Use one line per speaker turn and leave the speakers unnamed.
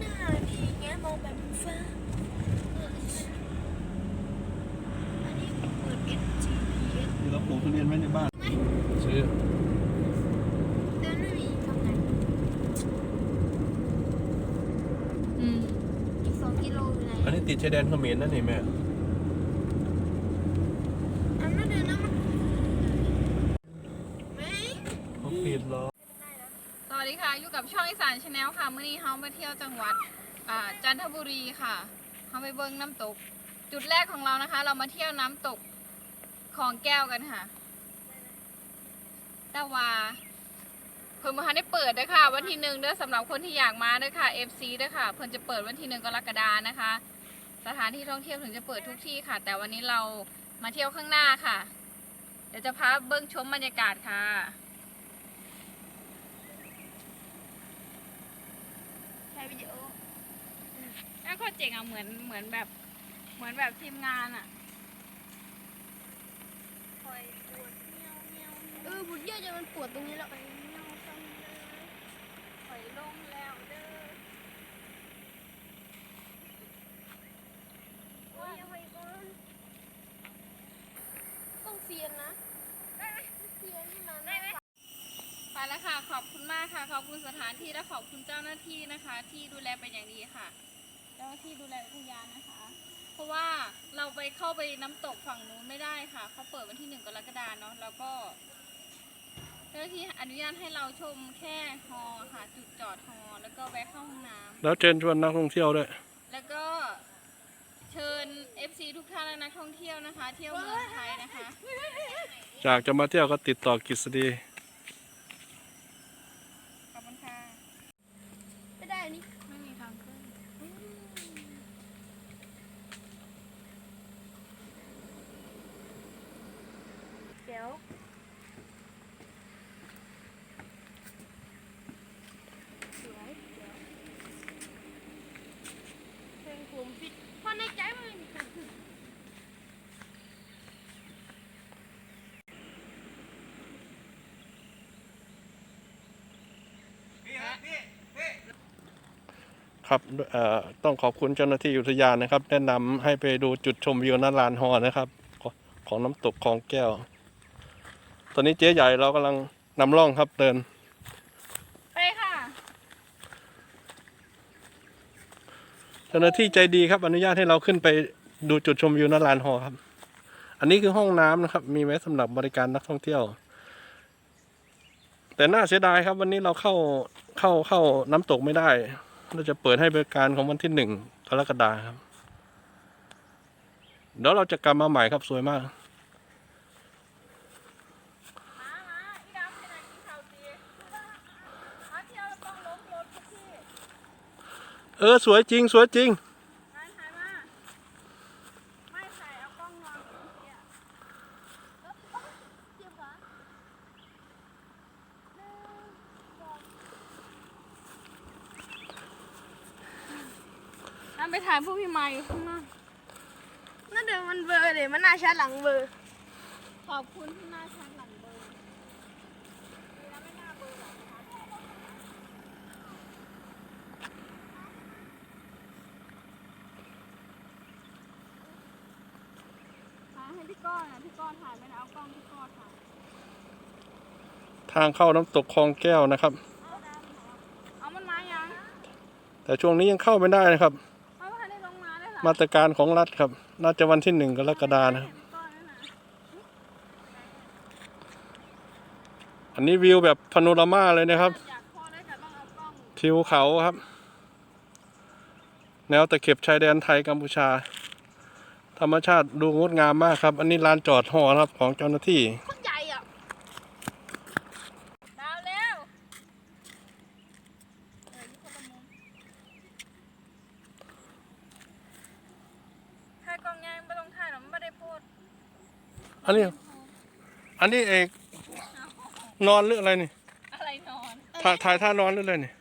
หน้าดีไงมองแบบฟ้าเอออันนี้เปิด S G P S
เราปลูกทุเรียนไว้ในบ้านซื้อ
เดินไม่มีทำไงอืมอีกสองกิโลอยู่ไหน
อันนี้ติดชายแดนเขมรนั่นนี่แม่
อันนั้นเดินนะมันไม่
เขาปิดล้อ
สวัส ดีค่ะ อยู่กับช่องอีสานชาแนลค่ะ มื่อนี้เฮามาเที่ยวจังหวัดจันทบุรีค่ะเฮาไปเบิ้งน้ำตก จุดแรกของเรานะคะ เรามาเที่ยวน้ำตกของแก้วกันค่ะต่ว่าเพิ่นมาทันได้เปิดเด้อค่ะ วันที่หนึ่งเด้อสำหรับคนที่อยากมาเด้อค่ะ FC เด้อค่ะ เพิ่นจะเปิดวันที่หนึ่งกรกฎานะคะ สถานที่ท่องเที่ยวถึงจะเปิดทุกที่ค่ะ แต่วันนี้เรามาเที่ยวข้างหน้าค่ะ เดี๋ยวจะพาเบิ้งชมบรรยากาศค่ะ
ช้วิดีโอ
แล้วก็เจ๋งอะเหมือนเหมือนแบบเหมือนแบบทีมงานอะ
คอยปวดเงี้ยวเงี้ยวเออบุญเยอะจนมันปวดตรงนี้แล้วไปเงี้ยวซ้ำเลย
ถอยลงแล้วเด้อ
โอ้ยเอาไปก่อนต้องเซียนนะเซียนนี่มันได้ไหม
ไป แล้วค่ะ ขอบคุณมากค่ะ ขอบคุณสถานที่และขอบคุณเจ้าหน้าที่นะคะ ที่ดูแลเป็นอย่างดีค่ะ เจ้าหน้าที่ดูแลอุทยานนะคะ เพราะว่าเราไปเข้าไปน้ำตกฝั่งนู้นไม่ได้ค่ะ เขาเปิดวันที่หนึ่งกรกฎาเนาะ แล้วก็เจ้าหน้าที่อนุญาตให้เราชมแค่ฮอค่ะ จุดจอดฮอแล้วก็แวะเข้าห้องน้ำ
แล้วเชิญชวนนักท่องเที่ยวด้วย
แล้วก็เชิญ FC ทุกท่านและนักท่องเที่ยวนะคะ เที่ยวเมืองไทยนะคะ
จากจะมาเที่ยวก็ติดต่อกฤษฎี
ขอบคุณค่ะ
ไม่ได้อันนี้
ไม่มีทางขึ้น
เดี๋ยวสวยเดี๋ยวเพลงผมผิดเพราะในใจมันมีการขึ้น
ครับเอ่อต้องขอบคุณเจ้าหน้าที่อุทยานนะครับ แนะนำให้ไปดูจุดชมวิวนาลานฮอนะครับของของน้ำตกคลองแก้ว ตอนนี้เจ๊ใหญ่เรากำลังนำร่องครับเดิน
ไปค่ะ
เจ้าหน้าที่ใจดีครับ อนุญาตให้เราขึ้นไปดูจุดชมวิวนาลานฮอครับ อันนี้คือห้องน้ำนะครับ มีไว้สำหรับบริการนักท่องเที่ยว แต่น่าเสียดายครับวันนี้เราเข้า เข้าเข้าน้ำตกไม่ได้เราจะเปิดให้บริการของวันที่หนึ่งกรกฎาคมครับเดี๋ยวเราจะกลับมาใหม่ครับสวยมาก
เออ
สวยจริง สวยจริง
งานถ่ายมา ไม่ใส่เอากล้องนอนกับพี่อะ
เทียบขาหนึ่งสอง
นั่น ไปถ่ายพวกพี่ไม้อยู่ข้างหน้า
นั่นเดี๋ยวมันเบลอร์เลยมันหน้าชัดหลังเบลอร์
ขอบคุณที่หน้าชั้นหลังเบอร์ดีนะไม่หน้าเบอร์หรอกนะคะถ่ายให้พี่ก้อนนะพี่ก้อนถ่ายไม่ได้เอากล้องพี่ก้อนถ่าย
ทางเข้าน้ำตกคลองแก้วนะครับ
เอามันมายัง
แต่ช่วงนี้ยังเข้าไม่ได้นะครับ
มา
ตรการของรัฐครับ น่าจะวันที่หนึ่งกรกฎานะครับ
อันนี้
วิวแบบพาโนรามาเลยนะครับทิวเขาครับ แนวตะเข็บชายแดนไทยกัมพูชา ธรรมชาติดูงดงามมากครับ อันนี้ลานจอดหอครับของเจ้าหน้าที่
คนใหญ่อะ
ดาวเร็วเอออยู่คนละมุมถ่ายกล้องยังไม่ต้องถ่ายหรอกมันไม่ได้พูด
อันนี้ อันนี้เอกนอนหรืออะไรนี่
อะไรนอน
ถ่ายถ่ายท่านอนหรืออะไรนี่